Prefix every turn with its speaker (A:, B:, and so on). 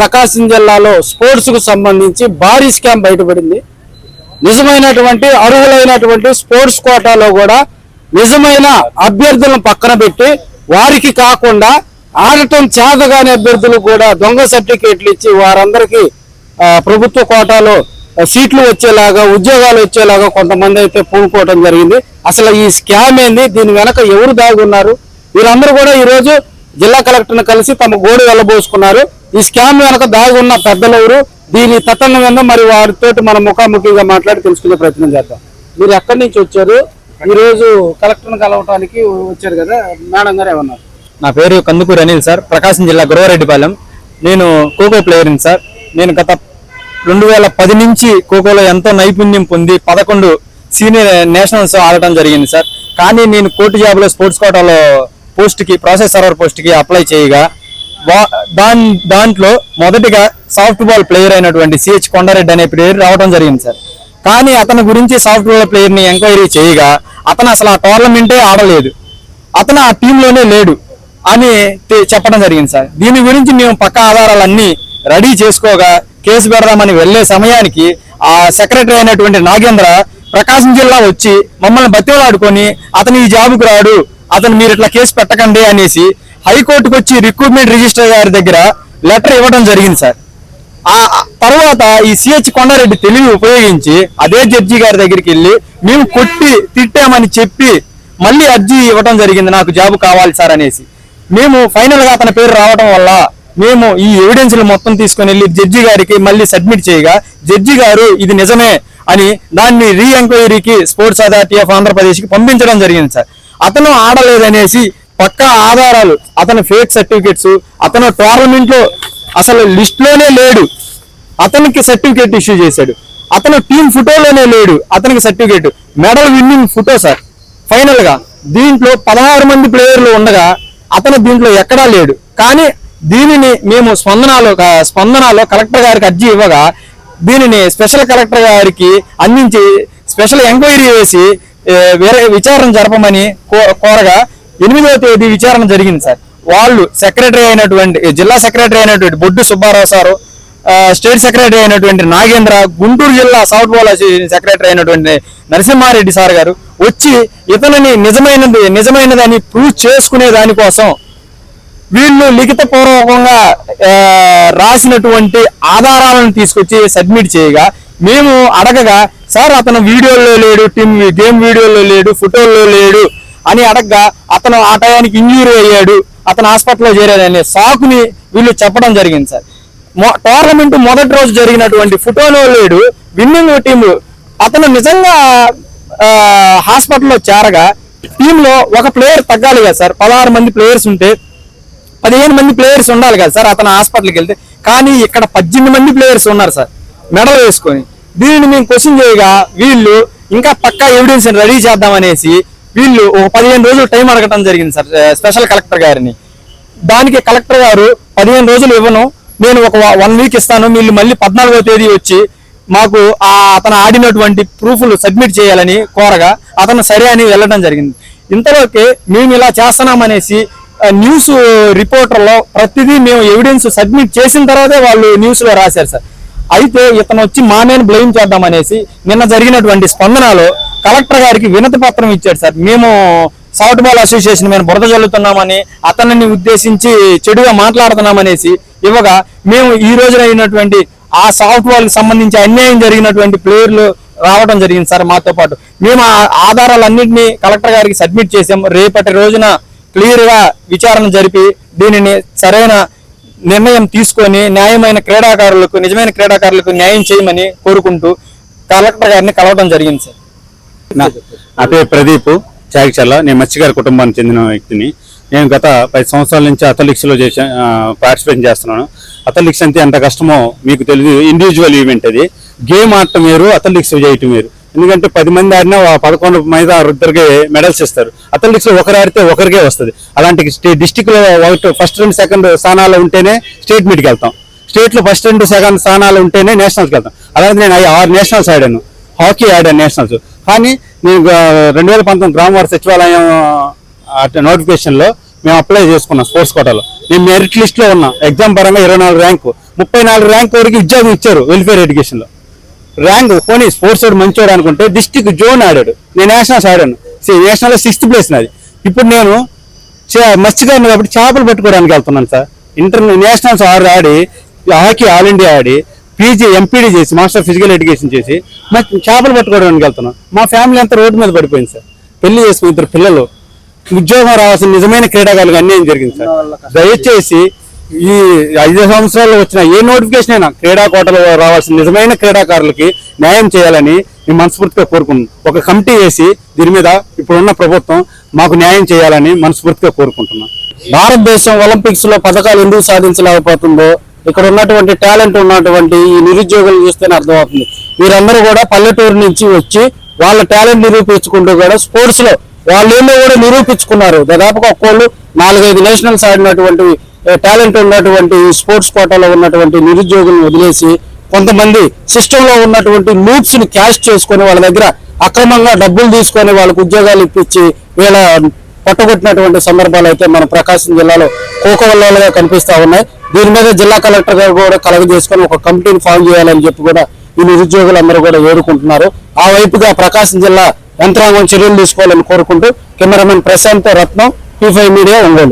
A: ప్రకాశం జిల్లాలో స్పోర్ట్స్కు సంబంధించి భారీ స్కామ్ బయటపడింది. నిజమైనటువంటి అర్హులైనటువంటి స్పోర్ట్స్ కోటాలో కూడా నిజమైన అభ్యర్థులను పక్కన పెట్టి వారికి కాకుండా ఆడటం చేతగాని అభ్యర్థులు కూడా దొంగ సర్టిఫికేట్లు ఇచ్చి వారందరికీ ప్రభుత్వ కోటాలో సీట్లు వచ్చేలాగా ఉద్యోగాలు వచ్చేలాగా కొంతమంది అయితే పూనుకోవడం జరిగింది. అసలు ఈ స్కామ్ ఏంది? దీని వెనక ఎవరు దాగున్నారు వీరందరూ కూడా ఈరోజు జిల్లా కలెక్టర్ని కలిసి తమ గోడు వెళ్ళబోసుకున్నారు. ఈ స్కామ్ వెనక దాగి ఉన్న పెద్దలెవరు దీని తతంగం మరి వారితోటి మనం ముఖాముఖిగా మాట్లాడి తెలుసుకునే ప్రయత్నం చేద్దాం. మీరు ఎక్కడి నుంచి వచ్చారు? ఈ రోజు కలెక్టర్ని కలవటానికి వచ్చారు కదా మేడం గారు ఏమన్నారు?
B: నా పేరు కందుకూరు అనిల్ సార్ ప్రకాశం జిల్లా గురవరెడ్డిపాలెం నేను ఖోఖో ప్లేయర్ని సార్. నేను గత రెండు వేల పది నుంచి ఖోఖోలో ఎంతో నైపుణ్యం పొంది పదకొండు సీనియర్ నేషనల్స్ ఆడటం జరిగింది సార్. కానీ నేను కోర్టు జాబ్లో స్పోర్ట్స్ కోటాలో పోస్ట్కి ప్రాసెస్ సర్వర్ పోస్ట్కి అప్లై చేయగా వా- దాంట్లో మొదటిగా సాఫ్ట్ బాల్ ప్లేయర్ అయినటువంటి సిహెచ్ కొండారెడ్డి అనే ప్లేయర్ రావడం జరిగింది సార్. కానీ అతని గురించి సాఫ్ట్ బాల్ ప్లేయర్ని ఎంక్వైరీ చేయగా అతను అసలు ఆ టోర్నమెంటే ఆడలేదు. అతను ఆ టీంలోనే లేడు అని చెప్పడం జరిగింది సార్. దీని గురించి మేము పక్క ఆధారాలన్నీ రెడీ చేసుకోగా కేసు పెడదామని వెళ్ళే సమయానికి ఆ సెక్రటరీ అయినటువంటి నాగేంద్ర ప్రకాశం జిల్లా వచ్చి మమ్మల్ని బతిలాడుకొని అతను ఈ జాబుకు రాడు అతను మీరు ఇట్లా కేసు పెట్టకండి అనేసి హైకోర్టుకు వచ్చి రిక్రూట్మెంట్ రిజిస్టర్ గారి దగ్గర లెటర్ ఇవ్వడం జరిగింది సార్. ఆ తర్వాత ఈ సిహెచ్ కొండారెడ్డి తెలివి ఉపయోగించి అదే జడ్జి గారి దగ్గరికి వెళ్ళి మేము కొట్టి తిట్టామని చెప్పి మళ్ళీ అర్జీ ఇవ్వడం జరిగింది నాకు జాబ్ కావాలి సార్ అనేసి. మేము ఫైనల్గా అతని పేరు రావడం వల్ల మేము ఈ ఎవిడెన్స్ మొత్తం తీసుకుని వెళ్ళి జడ్జి గారికి మళ్ళీ సబ్మిట్ చేయగా జడ్జి గారు ఇది నిజమే అని దాన్ని రీ ఎంక్వైరీకి స్పోర్ట్స్ అథారిటీ ఆఫ్ ఆంధ్రప్రదేశ్కి పంపించడం జరిగింది సార్. అతను ఆడలేదనేసి పక్క ఆధారాలు అతని ఫేక్ సర్టిఫికెట్స్ అతను టోర్నమెంట్లో అసలు లిస్ట్లోనే లేడు. అతనికి సర్టిఫికేట్ ఇష్యూ చేశాడు. అతను టీం ఫోటోలోనే లేడు. అతనికి certificate medal winning photo sir. ఫైనల్గా దీంట్లో పదహారు మంది ప్లేయర్లు ఉండగా అతను దీంట్లో ఎక్కడా లేడు. కానీ దీనిని మేము స్పందనలో స్పందనలో కలెక్టర్ గారికి అర్జీ ఇవ్వగా దీనిని స్పెషల్ కలెక్టర్ గారికి అందించి స్పెషల్ ఎంక్వైరీ వేసి వేరే విచారణ జరపమని కో- కోరగా ఎనిమిదవ తేదీ విచారణ జరిగింది సార్. వాళ్ళు సెక్రటరీ అయినటువంటి జిల్లా సెక్రటరీ అయినటువంటి బొడ్డు సుబ్బారావు సారు ఆ, స్టేట్ సెక్రటరీ అయినటువంటి నాగేంద్ర గుంటూరు జిల్లా సౌత్ బాల్ సెక్రటరీ అయినటువంటి నరసింహారెడ్డి సార్ గారు వచ్చి ఇతనిని నిజమైనది నిజమైనదని ప్రూవ్ చేసుకునే దానికోసం వీళ్ళు లిఖిత పూర్వకంగా రాసినటువంటి ఆధారాలను తీసుకొచ్చి సబ్మిట్ చేయగా మేము అడగగా సార్ అతను వీడియోలో లేడు టీమ్ గేమ్ వీడియోలో లేడు ఫోటోల్లో లేడు అని అడగగా అతను ఆ టయానికి ఇంజూరీ అయ్యాడు అతను హాస్పిటల్లో చేరాడనే సాకుని వీళ్ళు చెప్పడం జరిగింది సార్. మొ- టోర్నమెంట్ మొదటి రోజు జరిగినటువంటి ఫోటోలో లేడు విన్నింగ్ టీం అతను నిజంగా హాస్పిటల్లో చేరగా టీంలో ఒక ప్లేయర్ తగ్గాలి కదా సార్. పదహారు మంది ప్లేయర్స్ ఉంటే పదిహేను మంది ప్లేయర్స్ ఉండాలి కదా సార్ అతను హాస్పిటల్కి వెళ్తే. కానీ ఇక్కడ పద్దెనిమిది మంది ప్లేయర్స్ ఉన్నారు సార్ మెడల్ వేసుకొని. దీనిని మేము క్వశ్చన్ చేయగా వీళ్ళు ఇంకా పక్కా ఎవిడెన్స్ రెడీ చేద్దామనేసి వీళ్ళు ఒక పదిహేను రోజులు టైం అడగటం జరిగింది సార్ స్పెషల్ కలెక్టర్ గారిని. దానికి కలెక్టర్ గారు పదిహేను రోజులు ఇవ్వను నేను ఒక వన్ వీక్ ఇస్తాను వీళ్ళు మళ్ళీ పద్నాలుగో తేదీ వచ్చి మాకు ఆ అతను ఆడినటువంటి ప్రూఫ్లు సబ్మిట్ చేయాలని కోరగా అతను సరే అని వెళ్ళడం జరిగింది. ఇంతలోకి మేము ఇలా చేస్తున్నామనేసి న్యూస్ రిపోర్టర్లో ప్రతిదీ మేము ఎవిడెన్స్ సబ్మిట్ చేసిన తర్వాతే వాళ్ళు న్యూస్లో రాశారు సార్. అయితే ఇతను వచ్చి మా మీద బ్లేమ్ చేద్దామనేసి నిన్న జరిగినటువంటి స్పందనలో కలెక్టర్ గారికి వినతి పత్రం ఇచ్చాడు సార్. మేము సాఫ్ట్ బాల్ అసోసియేషన్ మీద బురద చల్లుతున్నామని అతనిని ఉద్దేశించి చెడుగా మాట్లాడుతున్నామనేసి ఇవ్వగా మేము ఈ రోజున అయినటువంటి ఆ సాఫ్ట్ బాల్కి సంబంధించి అన్యాయం జరిగినటువంటి ప్లేయర్లు రావడం జరిగింది సార్ మాతో పాటు. మేము ఆ ఆధారాలన్నింటినీ కలెక్టర్ గారికి సబ్మిట్ చేసాం రేపటి రోజున క్లియర్గా విచారణ జరిపి దీనిని సరైన నిర్ణయం తీసుకొని న్యాయమైన క్రీడాకారులకు నిజమైన క్రీడాకారులకు న్యాయం చేయమని కోరుకుంటూ కలెక్టర్ గారిని కలవడం జరిగింది సార్.
C: నా పేరు ప్రదీప్ చాగిచల్ల నేను మత్స్యగారి కుటుంబానికి చెందిన వ్యక్తిని. నేను గత పది సంవత్సరాల నుంచి అథలిక్స్లో చేసా పార్టిసిపేట్ చేస్తున్నాను. అథలిక్స్ అంటే ఎంత కష్టమో మీకు తెలియదు ఇండివిజువల్ ఈవెంట్ అది. గేమ్ ఆడటం వేరు అథలిక్స్ చేయటం వేరు. ఎందుకంటే పది మంది ఆడినా పదకొండు మీద ఇద్దరికి మెడల్స్ ఇస్తారు. అథ్లెటిక్స్ ఒకరు ఆడితే ఒకరికే వస్తుంది. అలాంటి స్టే డిస్టిక్లో ఒకటి ఫస్ట్ రెండు సెకండ్ స్థానాల్లో ఉంటేనే స్టేట్ మీట్కి వెళ్తాం. స్టేట్లో ఫస్ట్ రెండు సెకండ్ స్థానాలు ఉంటేనే నేషనల్స్కి వెళ్తాం. అలాగే నేను ఆరు నేషనల్స్ ఆడాను. హాకీ ఆడాను నేషనల్స్ కానీ నేను రెండు వేల పంతొమ్మిది గ్రామవారి సచివాలయం నోటిఫికేషన్లో మేము అప్లై చేసుకున్నాం స్పోర్ట్స్ కోటాలో నేను మెరిట్ లిస్ట్లో ఉన్నాం ఉన్నా. ఎగ్జామ్ పరంగా ఇరవై నాలుగు ర్యాంకు ముప్పై నాలుగు ర్యాంక్ వరకు ఉద్యోగం ఇచ్చారు. వెల్ఫేర్ ఎడ్యుకేషన్లో ర్యాంక్ పోనీ స్పోర్ట్స్ వాడు మంచోడు అనుకుంటే డిస్టిక్ జోన్ ఆడాడు. నేను నేషనల్స్ ఆడాను. నేషనల్ సిక్స్త్ ప్లేస్ నాది. ఇప్పుడు నేను మత్స్యకారుని కాబట్టి చేపలు పట్టుకోవడానికి వెళ్తున్నాను సార్. ఇంటర్ నేషనల్స్ ఆరు ఆడి హాకీ ఆల్ ఇండియా ఆడి పీజీ ఎంపీడీ చేసి మాస్టర్ ఫిజికల్ ఎడ్యుకేషన్ చేసి చేపలు పట్టుకోవడానికి వెళ్తున్నాం మా ఫ్యామిలీ అంతా రోడ్డు మీద పడిపోయింది సార్. పెళ్ళి చేసుకుని ఇద్దరు పిల్లలు. ఉద్యోగం రావాల్సిన నిజమైన క్రీడాకారులకు అన్యాయం జరిగింది సార్. దయచేసి ఈ ఐదు సంవత్సరాలు వచ్చిన ఏ నోటిఫికేషన్ అయినా క్రీడా కోటలో రావాల్సిన నిజమైన క్రీడాకారులకి న్యాయం చేయాలని మేము మనస్ఫూర్తిగా కోరుకుంటున్నాం. ఒక కమిటీ వేసి దీని మీద ఇప్పుడున్న ప్రభుత్వం మాకు న్యాయం చేయాలని మనస్ఫూర్తిగా కోరుకుంటున్నాను
A: భారతదేశం ఒలింపిక్స్లో పథకాలు ఎందుకు సాధించలేకపోతుందో ఇక్కడ ఉన్నటువంటి టాలెంట్ ఉన్నటువంటి ఈ నిరుద్యోగులు చూస్తేనే అర్థమవుతుంది. వీరందరూ కూడా పల్లెటూరు నుంచి వచ్చి వాళ్ళ టాలెంట్ నిరూపించుకుంటూ కూడా స్పోర్ట్స్లో వాళ్ళేమో కూడా నిరూపించుకున్నారు. దాదాపుగా ఒక్కోళ్ళు నాలుగైదు నేషనల్స్ ఆడినటువంటి టాలెంట్ ఉన్నటువంటి స్పోర్ట్స్ కోటాలో ఉన్నటువంటి నిరుద్యోగులను వదిలేసి కొంతమంది సిస్టమ్లో ఉన్నటువంటి లూప్స్ని క్యాష్ చేసుకొని వాళ్ళ దగ్గర అక్రమంగా డబ్బులు తీసుకొని వాళ్ళకు ఉద్యోగాలు ఇప్పించి వీళ్ళ పట్టుకొట్టినటువంటి సందర్భాలు అయితే మన ప్రకాశం జిల్లాలో కోకవల్లాలుగా కనిపిస్తా ఉన్నాయి. దీని మీద జిల్లా కలెక్టర్ గారు కూడా కలగజేసుకొని ఒక కమిటీని ఫామ్ చేయాలని చెప్పి కూడా ఈ నిరుద్యోగులందరూ కూడా వేడుకుంటున్నారు. ఆ వైపుగా ప్రకాశం జిల్లా యంత్రాంగం చర్యలు తీసుకోవాలని కోరుకుంటూ cameraman Prashanth Ratnam T five media Ongole.